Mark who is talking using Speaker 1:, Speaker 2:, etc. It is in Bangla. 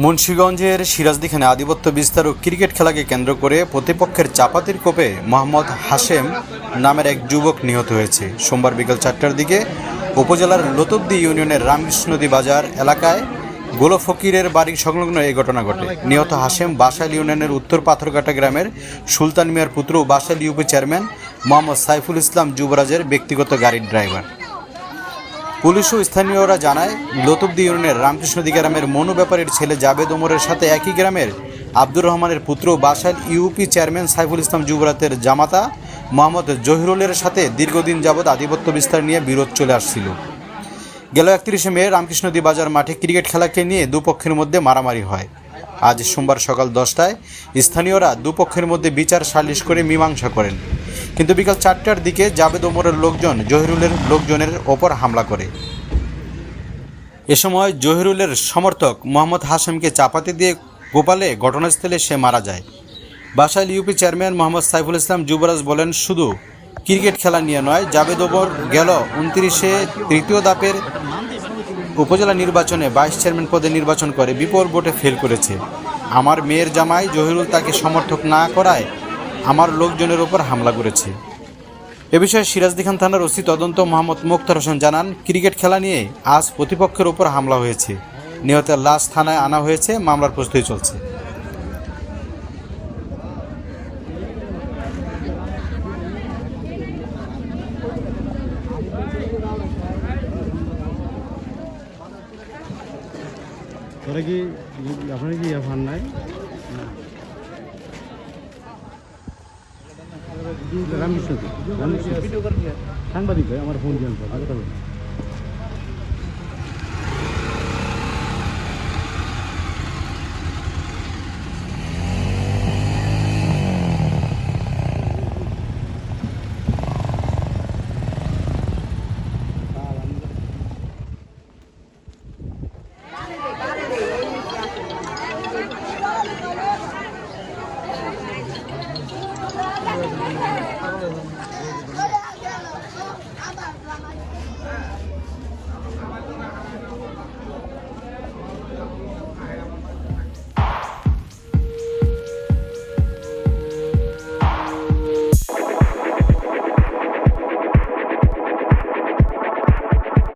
Speaker 1: মুন্সীগঞ্জের সিরাজদিখানে আধিপত্য বিস্তার ও ক্রিকেট খেলাকে কেন্দ্র করে প্রতিপক্ষের চাপাতির কোপে মোহাম্মদ হাশেম নামের এক যুবক নিহত হয়েছে। সোমবার বিকেল চারটার দিকে উপজেলার লতবদি ইউনিয়নের রামকৃষ্ণদী বাজার এলাকায় গোলো ফকিরের বাড়ি সংলগ্ন এই ঘটনা ঘটে। নিহত হাশেম বাসাইল ইউনিয়নের উত্তর পাথরঘাটা গ্রামের সুলতান মিয়ার পুত্র ও বাসাইল ইউপি চেয়ারম্যান মোহাম্মদ সাইফুল ইসলাম যুবরাজের ব্যক্তিগত গাড়ির ড্রাইভার। পুলিশ ও স্থানীয়রা জানায়, লতুবদি ইউনিয়নের রামকৃষ্ণদী গ্রামের মনু ব্যাপারীর ছেলে জাবেদ ওমরের সাথে একই গ্রামের আব্দুর রহমানের পুত্র বাসাইল ইউপি চেয়ারম্যান সাইফুল ইসলাম যুবরাতের জামাতা মোহাম্মদ জহিরুলের সাথে দীর্ঘদিন যাবৎ আধিপত্য বিস্তার নিয়ে বিরোধ চলে আসছিল। গেল একত্রিশে মে রামকৃষ্ণদী বাজার মাঠে ক্রিকেট খেলাকে নিয়ে দুপক্ষের মধ্যে মারামারি হয়। আজ সোমবার সকাল দশটায় স্থানীয়রা দুপক্ষের মধ্যে বিচার সালিশ করে মীমাংসা করেন। কিন্তু বিকাল চারটার দিকে জাবেদ ওমরের লোকজন, জহিরুলের লোকজনের ওপর হামলা করে। এ সময় জহিরুলের সমর্থক মোহাম্মদ হাশেমকে চাপাতি দিয়ে গোপালে ঘটনাস্থলে সে মারা যায়। বাসাইল ইউপি চেয়ারম্যান মোহাম্মদ সাইফুল ইসলাম যুবরাজ বলেন, শুধু ক্রিকেট খেলা নিয়ে নয়, জাবেদ ওমর গেল উনত্রিশে তৃতীয় দাপের উপজেলা নির্বাচনে ভাইস চেয়ারম্যান পদে নির্বাচন করে বিপুল ভোটে ফেল করেছে। আমার মেয়ের জামাই জহিরুল তাকে সমর্থক না করায় আমার লোকজনের ওপর হামলা করেছে। এ বিষয়ে সিরাজদিখান থানার ওসি তদন্ত মোহাম্মদ মুক্তার হোসেন জানান, ক্রিকেট খেলা নিয়ে আজ প্রতিপক্ষের ওপর হামলা হয়েছে। নিহতের লাশ থানায় আনা হয়েছে, মামলার প্রস্তুতি চলছে।
Speaker 2: কি আপনার কি নাই? রামকৃষ্ণ সাংবাদিক আমার ফোন দিয়ে 喝两瓶了喝二